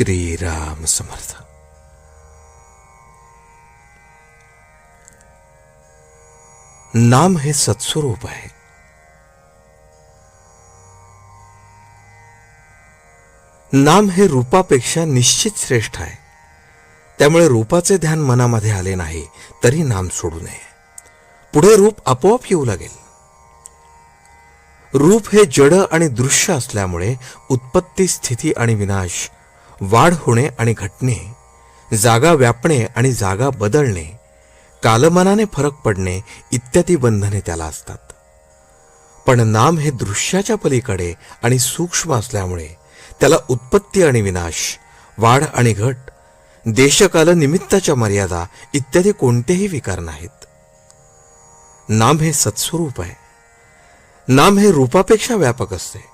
श्रीराम समर्थ। नाम हे सत्स्वरूप आहे। नाम हे रूपापेक्षा निश्चित श्रेष्ठ आहे। त्यामुळे रूपाचे ध्यान मनामध्ये आले नाही तरी नाम सोडू नये। पुढे रूप आपोआप येऊ लागेल। रूप हे जड आणि दृश्य असल्यामुळे उत्पत्ती स्थिती आणि विनाश वाढ होणे आणि घटणे जागा व्यापणे आणि जागा बदलणे कालमानाने फरक पडणे इत्यादी बंधने त्याला असतात. पण नाम हे दृश्याच्या पलीकडे आणि सूक्ष्म असल्यामुळे त्याला उत्पत्ती आणि विनाश वाढ आणि घट देशकाल निमित्ताच्या मर्यादा इत्यादी कोणतेही विकार नाहीत. नाम हे सत्स्वरूप आहे. नाम हे रूपापेक्षा व्यापक असते.